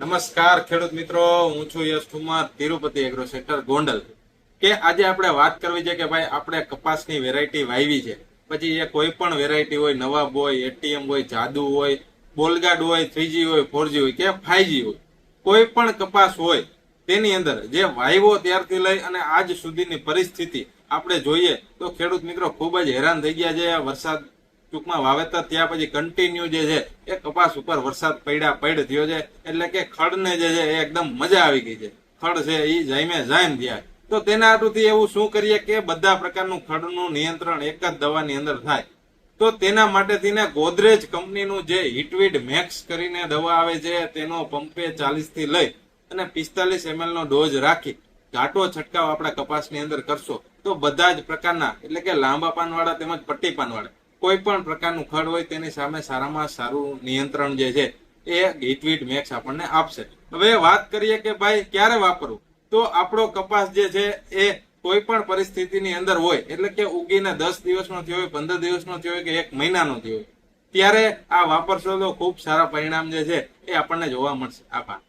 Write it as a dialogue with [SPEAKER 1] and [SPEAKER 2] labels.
[SPEAKER 1] નમસ્કાર, ખેડૂત મિત્રો. હું છું યશ કુમાર, તિરુપતિ એગ્રો સેક્ટર ગોંડલ. કે આજે આપણે વાત કરવી છે કે ભાઈ, આપણે કપાસની વેરાયટી વાવી છે. પછી એ કોઈ પણ વેરાયટી હોય, નવાબ હોય એટીએમ હોય, જાદુ હોય, બોલગાડ હોય, થ્રીજી હોય, ફોરજી હોય, કે ફાઈવજી હોય, કોઈ પણ કપાસ હોય, તેની અંદર જે વાવ્યો ત્યારથી લઈ અને આજ સુધીની પરિસ્થિતિ આપણે જોઈએ તો ખેડૂત મિત્રો ખૂબ જ હેરાન થઈ ગયા છે. વરસાદ ટૂંકમાં વાવેતર ત્યાં પછી કન્ટિન્યુ જે છે, એ કપાસ ઉપર વરસાદ પડ્યા, પડ થયો છે, એટલે કે ખડને જે છે, એ એકદમ મજા આવી ગઈ છે. ખડ છે એ જાયમે જાયમ થયા. તો તેના હાટુથી એવું શું કરીએ કે બધા પ્રકારનું ખડનું નિયંત્રણ એક જ દવાની અંદર થાય. તો તેના માટેથી ને ગોદરેજ કંપનીનું જે હિટવીડ મેક્સ કરીને દવા આવે છે, તેનો પંપે ચાલીસથી લઈ અને પિસ્તાલીસ એમએલ નો ડોઝ રાખી ઘાટો છંટકાવ આપણા કપાસની અંદર કરશો, તો બધા જ પ્રકારના, એટલે કે લાંબા પાનવાળા તેમજ પટ્ટી પાનવાળા કોઈ પણ પ્રકારનું ખડ હોય તેની સામે સારામાં સારું નિયંત્રણ જે છે એ ગીટવીટ મેક્સ આપણને આપશે. હવે વાત કરીએ કે ભાઈ ક્યારે વાપરવું? તો આપણો કપાસ જે છે એ કોઈ પણ પરિસ્થિતિની અંદર હોય, એટલે કે ઉગીને દસ દિવસનો થયો હોય, પંદર દિવસનો થયો હોય કે એક મહિનાનો થયો હોય, ત્યારે આ વાપરશો તો ખૂબ સારા પરિણામ જે છે એ આપણને જોવા મળશે. આભાર.